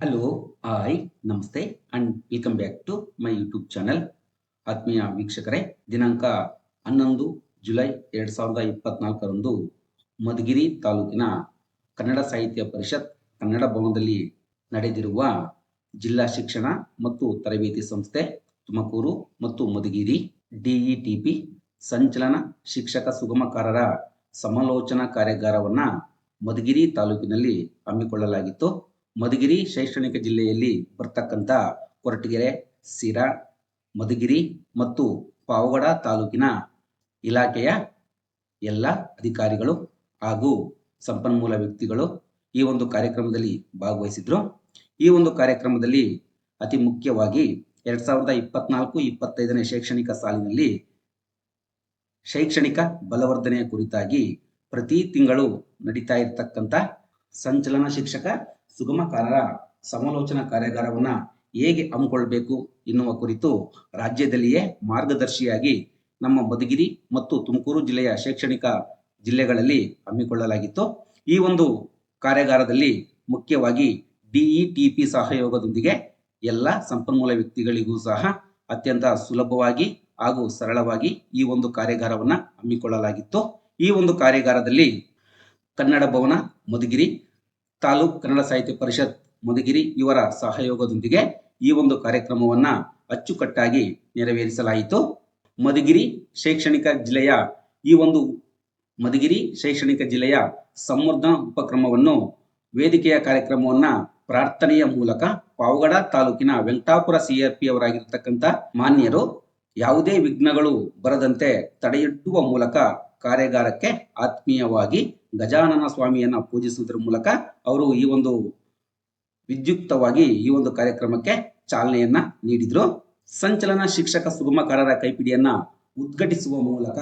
Hello hi ನಮಸ್ತೆ and welcome back to my YouTube channel ಆತ್ಮೀಯ ವೀಕ್ಷಕರೇ, ದಿನಾಂಕ ಹನ್ನೊಂದು ಜುಲೈ ಎರಡು ಸಾವಿರದ ಇಪ್ಪತ್ನಾಲ್ಕರಂದು ಮಧುಗಿರಿ ತಾಲೂಕಿನ ಕನ್ನಡ ಸಾಹಿತ್ಯ ಪರಿಷತ್ ಕನ್ನಡ ಭವನದಲ್ಲಿ ನಡೆದಿರುವ ಜಿಲ್ಲಾ ಶಿಕ್ಷಣ ಮತ್ತು ತರಬೇತಿ ಸಂಸ್ಥೆ ತುಮಕೂರು ಮತ್ತು ಮಧುಗಿರಿ ಡಿಇಟಿಪಿ ಸಂಚಲನ ಶಿಕ್ಷಕ ಸುಗಮಕಾರರ ಸಮಾಲೋಚನಾ ಕಾರ್ಯಾಗಾರವನ್ನು ಮಧುಗಿರಿ ತಾಲೂಕಿನಲ್ಲಿ ಹಮ್ಮಿಕೊಳ್ಳಲಾಗಿತ್ತು. ಮಧುಗಿರಿ ಶೈಕ್ಷಣಿಕ ಜಿಲ್ಲೆಯಲ್ಲಿ ಬರ್ತಕ್ಕಂಥ ಕೊರಟಗೆರೆ, ಸಿರಾ, ಮಧುಗಿರಿ ಮತ್ತು ಪಾವಗಡ ತಾಲೂಕಿನ ಇಲಾಖೆಯ ಎಲ್ಲ ಅಧಿಕಾರಿಗಳು ಹಾಗೂ ಸಂಪನ್ಮೂಲ ವ್ಯಕ್ತಿಗಳು ಈ ಒಂದು ಕಾರ್ಯಕ್ರಮದಲ್ಲಿ ಭಾಗವಹಿಸಿದ್ರು. ಈ ಒಂದು ಕಾರ್ಯಕ್ರಮದಲ್ಲಿ ಅತಿ ಮುಖ್ಯವಾಗಿ ಎರಡ್ ಸಾವಿರದ ಇಪ್ಪತ್ನಾಲ್ಕು, ಇಪ್ಪತ್ತೈದನೇ ಶೈಕ್ಷಣಿಕ ಸಾಲಿನಲ್ಲಿ ಶೈಕ್ಷಣಿಕ ಬಲವರ್ಧನೆಯ ಕುರಿತಾಗಿ ಪ್ರತಿ ತಿಂಗಳು ನಡೀತಾ ಇರತಕ್ಕಂಥ ಸಂಚಲನ ಶಿಕ್ಷಕ ಸುಗಮಕಾರರ ಸಮಾಲೋಚನಾ ಕಾರ್ಯಾಗಾರವನ್ನು ಹೇಗೆ ಹಮ್ಮಿಕೊಳ್ಬೇಕು ಎನ್ನುವ ಕುರಿತು ರಾಜ್ಯದಲ್ಲಿಯೇ ಮಾರ್ಗದರ್ಶಿಯಾಗಿ ನಮ್ಮ ಮಧುಗಿರಿ ಮತ್ತು ತುಮಕೂರು ಜಿಲ್ಲೆಯ ಶೈಕ್ಷಣಿಕ ಜಿಲ್ಲೆಗಳಲ್ಲಿ ಹಮ್ಮಿಕೊಳ್ಳಲಾಗಿತ್ತು. ಈ ಒಂದು ಕಾರ್ಯಾಗಾರದಲ್ಲಿ ಮುಖ್ಯವಾಗಿ ಡಿಇಟಿಪಿ ಸಹಯೋಗದೊಂದಿಗೆ ಎಲ್ಲ ಸಂಪನ್ಮೂಲ ವ್ಯಕ್ತಿಗಳಿಗೂ ಸಹ ಅತ್ಯಂತ ಸುಲಭವಾಗಿ ಹಾಗೂ ಸರಳವಾಗಿ ಈ ಒಂದು ಕಾರ್ಯಾಗಾರವನ್ನು ಹಮ್ಮಿಕೊಳ್ಳಲಾಗಿತ್ತು. ಈ ಒಂದು ಕಾರ್ಯಾಗಾರದಲ್ಲಿ ಕನ್ನಡ ಭವನ, ಮಧುಗಿರಿ ತಾಲೂಕ್ ಕನ್ನಡ ಸಾಹಿತ್ಯ ಪರಿಷತ್ ಮಧುಗಿರಿ ಇವರ ಸಹಯೋಗದೊಂದಿಗೆ ಈ ಒಂದು ಕಾರ್ಯಕ್ರಮವನ್ನ ಅಚ್ಚುಕಟ್ಟಾಗಿ ನೆರವೇರಿಸಲಾಯಿತು. ಮಧುಗಿರಿ ಶೈಕ್ಷಣಿಕ ಜಿಲ್ಲೆಯ ಈ ಒಂದು ಮಧುಗಿರಿ ಶೈಕ್ಷಣಿಕ ಜಿಲ್ಲೆಯ ಸಂವರ್ಧ ಉಪಕ್ರಮವನ್ನು ವೇದಿಕೆಯ ಕಾರ್ಯಕ್ರಮವನ್ನ ಪ್ರಾರ್ಥನೆಯ ಮೂಲಕ ಪಾವಗಡ ತಾಲೂಕಿನ ವೆಂಕಟಾಪುರ ಸಿಆರ್ಪಿ ಅವರಾಗಿರ್ತಕ್ಕಂಥ ಮಾನ್ಯರು ಯಾವುದೇ ವಿಘ್ನಗಳು ಬರದಂತೆ ತಡೆಯಿಟ್ಟುವ ಮೂಲಕ ಕಾರ್ಯಾಗಾರಕ್ಕೆ ಆತ್ಮೀಯವಾಗಿ ಗಜಾನನ ಸ್ವಾಮಿಯನ್ನ ಪೂಜಿಸುವುದರ ಮೂಲಕ ಅವರು ಈ ಒಂದು ವಿದ್ಯುಕ್ತವಾಗಿ ಈ ಒಂದು ಕಾರ್ಯಕ್ರಮಕ್ಕೆ ಚಾಲನೆಯನ್ನ ನೀಡಿದ್ರು. ಸಂಚಲನ ಶಿಕ್ಷಕ ಸುಗಮಕಾರರ ಕೈಪಿಡಿಯನ್ನ ಉದ್ಘಾಟಿಸುವ ಮೂಲಕ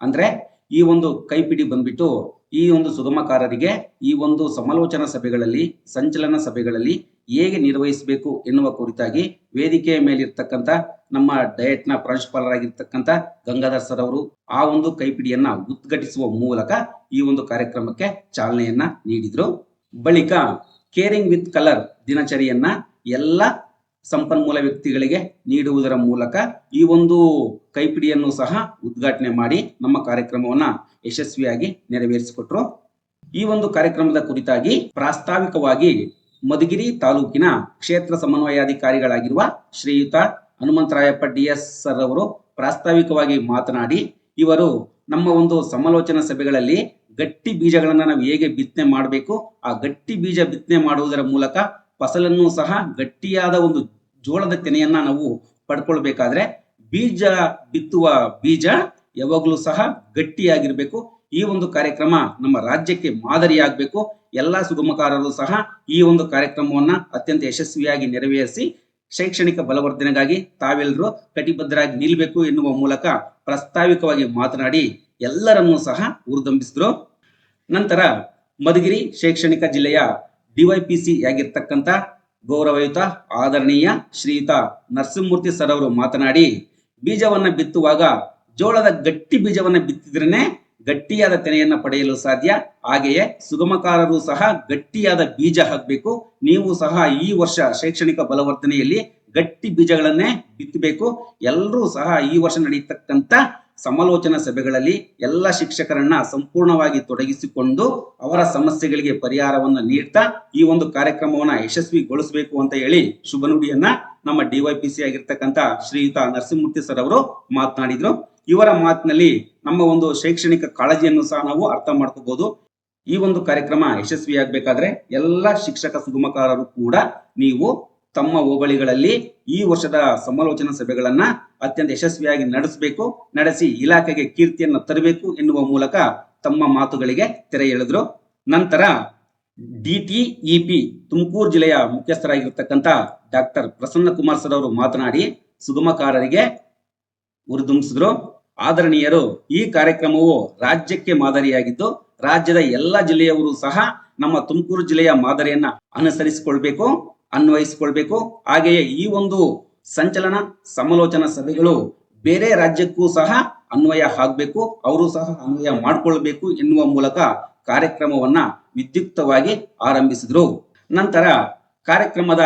ಅಂದ್ರೆ ಈ ಒಂದು ಕೈಪಿಡಿ ಬಂದ್ಬಿಟ್ಟು ಈ ಒಂದು ಸುಗಮಕಾರರಿಗೆ ಈ ಒಂದು ಸಮಾಲೋಚನಾ ಸಭೆಗಳಲ್ಲಿ, ಸಂಚಲನ ಸಭೆಗಳಲ್ಲಿ ಹೇಗೆ ನಿರ್ವಹಿಸಬೇಕು ಎನ್ನುವ ಕುರಿತಾಗಿ ವೇದಿಕೆಯ ಮೇಲಿರ್ತಕ್ಕಂಥ ನಮ್ಮ ಡಯಟ್ನ ಪ್ರಾಂಶುಪಾಲರಾಗಿರ್ತಕ್ಕಂಥ ಗಂಗಾಧರ್ ಸರ್ ಅವರು ಆ ಒಂದು ಕೈಪಿಡಿಯನ್ನ ಉದ್ಘಾಟಿಸುವ ಮೂಲಕ ಈ ಒಂದು ಕಾರ್ಯಕ್ರಮಕ್ಕೆ ಚಾಲನೆಯನ್ನ ನೀಡಿದ್ರು. ಬಳಿಕ ಕೇರಿಂಗ್ ವಿತ್ ಕಲರ್ ದಿನಚರಿಯನ್ನ ಎಲ್ಲ ಸಂಪನ್ಮೂಲ ವ್ಯಕ್ತಿಗಳಿಗೆ ನೀಡುವುದರ ಮೂಲಕ ಈ ಒಂದು ಕೈಪಿಡಿಯನ್ನು ಸಹ ಉದ್ಘಾಟನೆ ಮಾಡಿ ನಮ್ಮ ಕಾರ್ಯಕ್ರಮವನ್ನ ಯಶಸ್ವಿಯಾಗಿ ನೆರವೇರಿಸಿಕೊಟ್ರು. ಈ ಒಂದು ಕಾರ್ಯಕ್ರಮದ ಕುರಿತಾಗಿ ಪ್ರಾಸ್ತಾವಿಕವಾಗಿ ಮಧುಗಿರಿ ತಾಲೂಕಿನ ಕ್ಷೇತ್ರ ಸಮನ್ವಯಾಧಿಕಾರಿಗಳಾಗಿರುವ ಶ್ರೀಯುತ ಹನುಮಂತರಾಯಪ್ಪ ಡಿ ಎಸ್ ಸರ್ ಅವರು ಪ್ರಾಸ್ತಾವಿಕವಾಗಿ ಮಾತನಾಡಿ, ಇವರು ನಮ್ಮ ಒಂದು ಸಮಾಲೋಚನಾ ಸಭೆಗಳಲ್ಲಿ ಗಟ್ಟಿ ಬೀಜಗಳನ್ನ ನಾವು ಹೇಗೆ ಬಿತ್ತನೆ ಮಾಡಬೇಕು, ಆ ಗಟ್ಟಿ ಬೀಜ ಬಿತ್ತನೆ ಮಾಡುವುದರ ಮೂಲಕ ಫಸಲನ್ನು ಸಹ ಗಟ್ಟಿಯಾದ ಒಂದು ಜೋಳದ ತೆನೆಯನ್ನ ನಾವು ಪಡ್ಕೊಳ್ಬೇಕಾದ್ರೆ ಬೀಜ ಬಿತ್ತುವ ಬೀಜ ಯಾವಾಗಲೂ ಸಹ ಗಟ್ಟಿಯಾಗಿರ್ಬೇಕು. ಈ ಒಂದು ಕಾರ್ಯಕ್ರಮ ನಮ್ಮ ರಾಜ್ಯಕ್ಕೆ ಮಾದರಿಯಾಗಬೇಕು ಎಲ್ಲಾ ಸುಗಮಕಾರರು ಸಹ ಈ ಒಂದು ಕಾರ್ಯಕ್ರಮವನ್ನ ಅತ್ಯಂತ ಯಶಸ್ವಿಯಾಗಿ ನೆರವೇರಿಸಿ ಶೈಕ್ಷಣಿಕ ಬಲವರ್ಧನೆಗಾಗಿ ತಾವೆಲ್ಲರೂ ಕಟಿಬದ್ಧರಾಗಿ ನಿಲ್ಲಬೇಕು ಎನ್ನುವ ಮೂಲಕ ಪ್ರಾಸ್ತಾವಿಕವಾಗಿ ಮಾತನಾಡಿ ಎಲ್ಲರನ್ನೂ ಸಹ ಉರ್ದಂಬಿಸಿದ್ರು ನಂತರ ಮಧುಗಿರಿ ಶೈಕ್ಷಣಿಕ ಜಿಲ್ಲೆಯ ಡಿವೈಪಿಸಿ ಆಗಿರ್ತಕ್ಕಂಥ ಗೌರವಯುತ ಆದರಣೀಯ ಶ್ರೀಯುತ ನರಸಿಂಹಮೂರ್ತಿ ಸರ್ ಅವರು ಮಾತನಾಡಿ, ಬೀಜವನ್ನ ಬಿತ್ತುವಾಗ ಜೋಳದ ಗಟ್ಟಿ ಬೀಜವನ್ನ ಬಿತ್ತಿದ್ರೇನೆ ಗಟ್ಟಿಯಾದ ತೆನೆಯನ್ನ ಪಡೆಯಲು ಸಾಧ್ಯ. ಹಾಗೆಯೇ ಸುಗಮಕಾರರು ಸಹ ಗಟ್ಟಿಯಾದ ಬೀಜ ಹಾಕಬೇಕು. ನೀವು ಸಹ ಈ ವರ್ಷ ಶೈಕ್ಷಣಿಕ ಬಲವರ್ಧನೆಯಲ್ಲಿ ಗಟ್ಟಿ ಬೀಜಗಳನ್ನೇ ಬಿತ್ತಬೇಕು. ಎಲ್ಲರೂ ಸಹ ಈ ವರ್ಷ ನಡೆಯತಕ್ಕಂತ ಸಮಾಲೋಚನಾ ಸಭೆಗಳಲ್ಲಿ ಎಲ್ಲ ಶಿಕ್ಷಕರನ್ನ ಸಂಪೂರ್ಣವಾಗಿ ತೊಡಗಿಸಿಕೊಂಡು ಅವರ ಸಮಸ್ಯೆಗಳಿಗೆ ಪರಿಹಾರವನ್ನು ನೀಡ್ತಾ ಈ ಒಂದು ಕಾರ್ಯಕ್ರಮವನ್ನ ಯಶಸ್ವಿಗೊಳಿಸಬೇಕು ಅಂತ ಹೇಳಿ ಶುಭ ನುಡಿಯನ್ನ ನಮ್ಮ ಡಿವೈಪಿಸಿ ಆಗಿರ್ತಕ್ಕಂಥ ಶ್ರೀಯುತ ನರಸಿಂಹಮೂರ್ತಿ ಸರ್ ಅವರು ಮಾತನಾಡಿದ್ರು. ಇವರ ಮಾತಿನಲ್ಲಿ ನಮ್ಮ ಒಂದು ಶೈಕ್ಷಣಿಕ ಕಾಳಜಿಯನ್ನು ಸಹ ನಾವು ಅರ್ಥ ಮಾಡ್ಕೋಬಹುದು. ಈ ಒಂದು ಕಾರ್ಯಕ್ರಮ ಯಶಸ್ವಿಯಾಗಬೇಕಾದ್ರೆ ಎಲ್ಲ ಶಿಕ್ಷಕ ಸುಗಮಕಾರರು ಕೂಡ ನೀವು ತಮ್ಮ ಹೋಬಳಿಗಳಲ್ಲಿ ಈ ವರ್ಷದ ಸಮಾಲೋಚನಾ ಸಭೆಗಳನ್ನ ಅತ್ಯಂತ ಯಶಸ್ವಿಯಾಗಿ ನಡೆಸಬೇಕು, ನಡೆಸಿ ಇಲಾಖೆಗೆ ಕೀರ್ತಿಯನ್ನು ತರಬೇಕು ಎನ್ನುವ ಮೂಲಕ ತಮ್ಮ ಮಾತುಗಳಿಗೆ ತೆರೆ ಎಳೆದ್ರು. ನಂತರ ಡಿಟಿಇಪಿ ತುಮಕೂರು ಜಿಲ್ಲೆಯ ಮುಖ್ಯಸ್ಥರಾಗಿರ್ತಕ್ಕಂಥ ಡಾಕ್ಟರ್ ಪ್ರಸನ್ನ ಕುಮಾರ್ ಸರ್ ಅವರು ಮಾತನಾಡಿ ಸುಗಮಕಾರರಿಗೆ ಉರಿದುಂಬಿಸಿದ್ರು. ಆದರಣೀಯರು, ಈ ಕಾರ್ಯಕ್ರಮವು ರಾಜ್ಯಕ್ಕೆ ಮಾದರಿಯಾಗಿದ್ದು, ರಾಜ್ಯದ ಎಲ್ಲ ಜಿಲ್ಲೆಯವರು ಸಹ ನಮ್ಮ ತುಮಕೂರು ಜಿಲ್ಲೆಯ ಮಾದರಿಯನ್ನ ಅನುಸರಿಸಿಕೊಳ್ಬೇಕು, ಅನ್ವಯಿಸಿಕೊಳ್ಬೇಕು. ಹಾಗೆಯೇ ಈ ಒಂದು ಸಂಚಲನ, ಸಮಾಲೋಚನಾ ಸಭೆಗಳು ಬೇರೆ ರಾಜ್ಯಕ್ಕೂ ಸಹ ಅನ್ವಯ ಆಗ್ಬೇಕು, ಅವರು ಸಹ ಅನ್ವಯ ಮಾಡಿಕೊಳ್ಬೇಕು ಎನ್ನುವ ಮೂಲಕ ಕಾರ್ಯಕ್ರಮವನ್ನ ವಿದ್ಯುಕ್ತವಾಗಿ ಆರಂಭಿಸಿದ್ರು. ನಂತರ ಕಾರ್ಯಕ್ರಮದ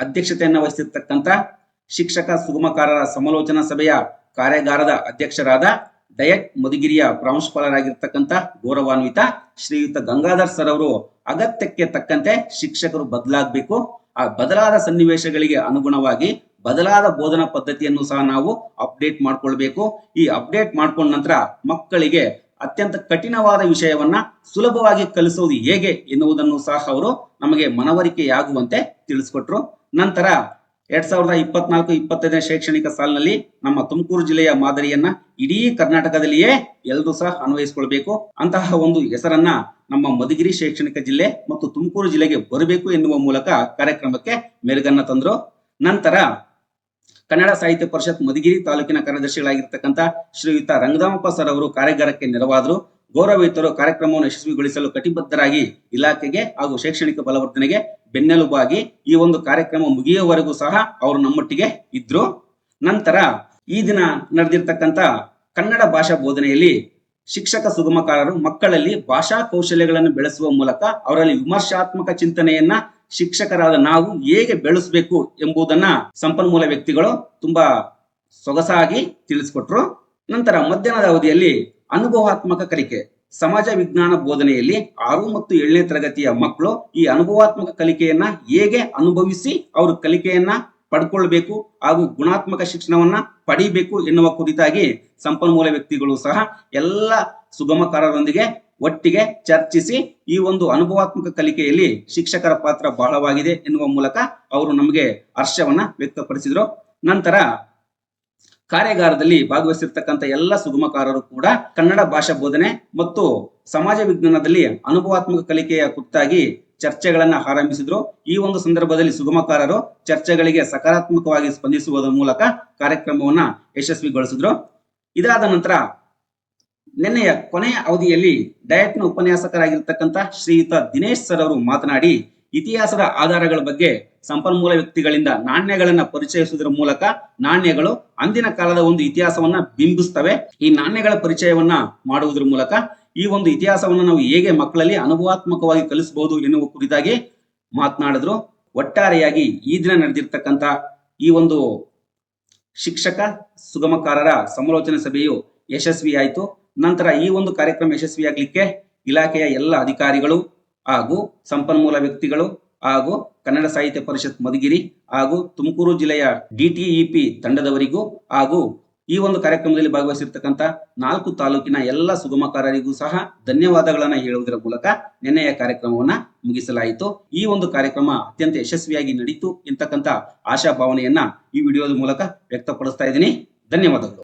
ಅಧ್ಯಕ್ಷತೆಯನ್ನು ವಹಿಸಿರ್ತಕ್ಕಂಥ ಶಿಕ್ಷಕ, ಸುಗಮಕಾರರ ಸಮಾಲೋಚನಾ ಸಭೆಯ ಕಾರ್ಯಾಗಾರದ ಅಧ್ಯಕ್ಷರಾದ ಡಯಟ್ ಮಧುಗಿರಿಯ ಪ್ರಾಂಶುಪಾಲರಾಗಿರ್ತಕ್ಕಂಥ ಗೌರವಾನ್ವಿತ ಶ್ರೀಯುತ ಗಂಗಾಧರ್ ಸರ್ ಅವರು ಅಗತ್ಯಕ್ಕೆ ತಕ್ಕಂತೆ ಶಿಕ್ಷಕರು ಬದಲಾಗಬೇಕು. ಆ ಬದಲಾದ ಸನ್ನಿವೇಶಗಳಿಗೆ ಅನುಗುಣವಾಗಿ ಬದಲಾದ ಬೋಧನಾ ಪದ್ಧತಿಯನ್ನು ಸಹ ನಾವು ಅಪ್ಡೇಟ್ ಮಾಡ್ಕೊಳ್ಬೇಕು. ಈ ಅಪ್ಡೇಟ್ ಮಾಡ್ಕೊಂಡ ನಂತರ ಮಕ್ಕಳಿಗೆ ಅತ್ಯಂತ ಕಠಿಣವಾದ ವಿಷಯವನ್ನ ಸುಲಭವಾಗಿ ಕಲಿಸುವುದು ಹೇಗೆ ಎನ್ನುವುದನ್ನು ಸಹ ಅವರು ನಮಗೆ ಮನವರಿಕೆಯಾಗುವಂತೆ ತಿಳಿಸ್ಕೊಟ್ರು. ನಂತರ ಎರಡ್ ಸಾವಿರದ ಇಪ್ಪತ್ನಾಲ್ಕು ಇಪ್ಪತ್ತೈದನೇ ಶೈಕ್ಷಣಿಕ ಸಾಲಿನಲ್ಲಿ ನಮ್ಮ ತುಮಕೂರು ಜಿಲ್ಲೆಯ ಮಾದರಿಯನ್ನ ಇಡೀ ಕರ್ನಾಟಕದಲ್ಲಿಯೇ ಎಲ್ಲರೂ ಸಹ ಅನ್ವಯಿಸಿಕೊಳ್ಬೇಕು. ಅಂತಹ ಒಂದು ಹೆಸರನ್ನ ನಮ್ಮ ಮಧುಗಿರಿ ಶೈಕ್ಷಣಿಕ ಜಿಲ್ಲೆ ಮತ್ತು ತುಮಕೂರು ಜಿಲ್ಲೆಗೆ ಬರಬೇಕು ಎನ್ನುವ ಮೂಲಕ ಕಾರ್ಯಕ್ರಮಕ್ಕೆ ಮೆರುಗನ್ನ ತಂದ್ರು. ನಂತರ ಕನ್ನಡ ಸಾಹಿತ್ಯ ಪರಿಷತ್ ಮಧುಗಿರಿ ತಾಲೂಕಿನ ಕಾರ್ಯದರ್ಶಿಗಳಾಗಿರ್ತಕ್ಕಂಥ ಶ್ರೀಯುತ ರಂಗದಾಮಪ್ಪ ಸರ್ ಅವರು ಕಾರ್ಯಾಗಾರಕ್ಕೆ ನೆರವಾದರು. ಗೌರವಿತರು ಕಾರ್ಯಕ್ರಮವನ್ನು ಯಶಸ್ವಿಗೊಳಿಸಲು ಕಟಿಬದ್ಧರಾಗಿ ಇಲಾಖೆಗೆ ಹಾಗೂ ಶೈಕ್ಷಣಿಕ ಬಲವರ್ಧನೆಗೆ ಬೆನ್ನೆಲುಬಾಗಿ ಈ ಒಂದು ಕಾರ್ಯಕ್ರಮ ಮುಗಿಯುವವರೆಗೂ ಸಹ ಅವರು ನಮ್ಮೊಟ್ಟಿಗೆ ಇದ್ರು. ನಂತರ ಈ ದಿನ ನಡೆದಿರ್ತಕ್ಕಂತ ಕನ್ನಡ ಭಾಷಾ ಬೋಧನೆಯಲ್ಲಿ ಶಿಕ್ಷಕ ಸುಗಮಕಾರರು ಮಕ್ಕಳಲ್ಲಿ ಭಾಷಾ ಕೌಶಲ್ಯಗಳನ್ನು ಬೆಳೆಸುವ ಮೂಲಕ ಅವರಲ್ಲಿ ವಿಮರ್ಶಾತ್ಮಕ ಚಿಂತನೆಯನ್ನ ಶಿಕ್ಷಕರಾದ ನಾವು ಹೇಗೆ ಬೆಳೆಸಬೇಕು ಎಂಬುದನ್ನ ಸಂಪನ್ಮೂಲ ವ್ಯಕ್ತಿಗಳು ತುಂಬಾ ಸೊಗಸಾಗಿ ತಿಳಿಸ್ಕೊಟ್ರು. ನಂತರ ಮಧ್ಯಾಹ್ನದ ಅವಧಿಯಲ್ಲಿ ಅನುಭವಾತ್ಮಕ ಕಲಿಕೆ. ಸಮಾಜ ವಿಜ್ಞಾನ ಬೋಧನೆಯಲ್ಲಿ ಆರು ಮತ್ತು ಏಳನೇ ತರಗತಿಯ ಮಕ್ಕಳು ಈ ಅನುಭವಾತ್ಮಕ ಕಲಿಕೆಯನ್ನ ಹೇಗೆ ಅನುಭವಿಸಿ ಅವರು ಕಲಿಕೆಯನ್ನ ಪಡ್ಕೊಳ್ಬೇಕು ಹಾಗೂ ಗುಣಾತ್ಮಕ ಶಿಕ್ಷಣವನ್ನ ಪಡಿಬೇಕು ಎನ್ನುವ ಕುರಿತಾಗಿ ಸಂಪನ್ಮೂಲ ವ್ಯಕ್ತಿಗಳು ಸಹ ಎಲ್ಲ ಸುಗಮಕಾರರೊಂದಿಗೆ ಒಟ್ಟಿಗೆ ಚರ್ಚಿಸಿ ಈ ಒಂದು ಅನುಭವಾತ್ಮಕ ಕಲಿಕೆಯಲ್ಲಿ ಶಿಕ್ಷಕರ ಪಾತ್ರ ಬಹಳವಾಗಿದೆ ಎನ್ನುವ ಮೂಲಕ ಅವರು ನಮಗೆ ಹರ್ಷವನ್ನ ವ್ಯಕ್ತಪಡಿಸಿದ್ರು. ನಂತರ ಕಾರ್ಯಾಗಾರದಲ್ಲಿ ಭಾಗವಹಿಸಿರ್ತಕ್ಕಂಥ ಎಲ್ಲ ಸುಗಮಕಾರರು ಕೂಡ ಕನ್ನಡ ಭಾಷಾ ಬೋಧನೆ ಮತ್ತು ಸಮಾಜ ವಿಜ್ಞಾನದಲ್ಲಿ ಅನುಭವಾತ್ಮಕ ಕಲಿಕೆಯ ಕುರಿತಾಗಿ ಚರ್ಚೆಗಳನ್ನ ಆರಂಭಿಸಿದ್ರು. ಈ ಒಂದು ಸಂದರ್ಭದಲ್ಲಿ ಸುಗಮಕಾರರು ಚರ್ಚೆಗಳಿಗೆ ಸಕಾರಾತ್ಮಕವಾಗಿ ಸ್ಪಂದಿಸುವುದರ ಮೂಲಕ ಕಾರ್ಯಕ್ರಮವನ್ನ ಯಶಸ್ವಿಗೊಳಿಸಿದ್ರು. ಇದಾದ ನಂತರ ನಿನ್ನೆಯ ಕೊನೆಯ ಅವಧಿಯಲ್ಲಿ ಡಯಟ್ನ ಉಪನ್ಯಾಸಕರಾಗಿರ್ತಕ್ಕಂಥ ಶ್ರೀಯುತ ದಿನೇಶ್ ಸರ್ ಅವರು ಮಾತನಾಡಿ ಇತಿಹಾಸದ ಆಧಾರಗಳ ಬಗ್ಗೆ ಸಂಪನ್ಮೂಲ ವ್ಯಕ್ತಿಗಳಿಂದ ನಾಣ್ಯಗಳನ್ನ ಪರಿಚಯಿಸುವುದರ ಮೂಲಕ ನಾಣ್ಯಗಳು ಅಂದಿನ ಕಾಲದ ಒಂದು ಇತಿಹಾಸವನ್ನ ಬಿಂಬಿಸ್ತವೆ. ಈ ನಾಣ್ಯಗಳ ಪರಿಚಯವನ್ನ ಮಾಡುವುದರ ಮೂಲಕ ಈ ಒಂದು ಇತಿಹಾಸವನ್ನು ನಾವು ಹೇಗೆ ಮಕ್ಕಳಲ್ಲಿ ಅನುಭವಾತ್ಮಕವಾಗಿ ಕಲಿಸಬಹುದು ಎನ್ನುವ ಕುರಿತಾಗಿ ಮಾತನಾಡಿದ್ರು. ಒಟ್ಟಾರೆಯಾಗಿ ಈ ದಿನ ನಡೆದಿರ್ತಕ್ಕಂಥ ಈ ಒಂದು ಶಿಕ್ಷಕ ಸುಗಮಕಾರರ ಸಮಾಲೋಚನೆ ಸಭೆಯು ಯಶಸ್ವಿಯಾಯಿತು. ನಂತರ ಈ ಒಂದು ಕಾರ್ಯಕ್ರಮ ಯಶಸ್ವಿಯಾಗಲಿಕ್ಕೆ ಇಲಾಖೆಯ ಎಲ್ಲ ಅಧಿಕಾರಿಗಳು ಹಾಗೂ ಸಂಪನ್ಮೂಲ ವ್ಯಕ್ತಿಗಳು ಹಾಗೂ ಕನ್ನಡ ಸಾಹಿತ್ಯ ಪರಿಷತ್ ಮಧುಗಿರಿ ಹಾಗೂ ತುಮಕೂರು ಜಿಲ್ಲೆಯ ಡಿಟಿಇಪಿ ತಂಡದವರಿಗೂ ಹಾಗೂ ಈ ಒಂದು ಕಾರ್ಯಕ್ರಮದಲ್ಲಿ ಭಾಗವಹಿಸಿರ್ತಕ್ಕಂಥ ನಾಲ್ಕು ತಾಲೂಕಿನ ಎಲ್ಲ ಸುಗಮಕಾರರಿಗೂ ಸಹ ಧನ್ಯವಾದಗಳನ್ನ ಹೇಳುವುದರ ಮೂಲಕ ನಿನ್ನೆಯ ಕಾರ್ಯಕ್ರಮವನ್ನ ಮುಗಿಸಲಾಯಿತು. ಈ ಒಂದು ಕಾರ್ಯಕ್ರಮ ಅತ್ಯಂತ ಯಶಸ್ವಿಯಾಗಿ ನಡೀತು ಎಂತಕ್ಕಂಥ ಆಶಾಭಾವನೆಯನ್ನ ಈ ವಿಡಿಯೋದ ಮೂಲಕ ವ್ಯಕ್ತಪಡಿಸ್ತಾ ಇದ್ದೀನಿ. ಧನ್ಯವಾದಗಳು.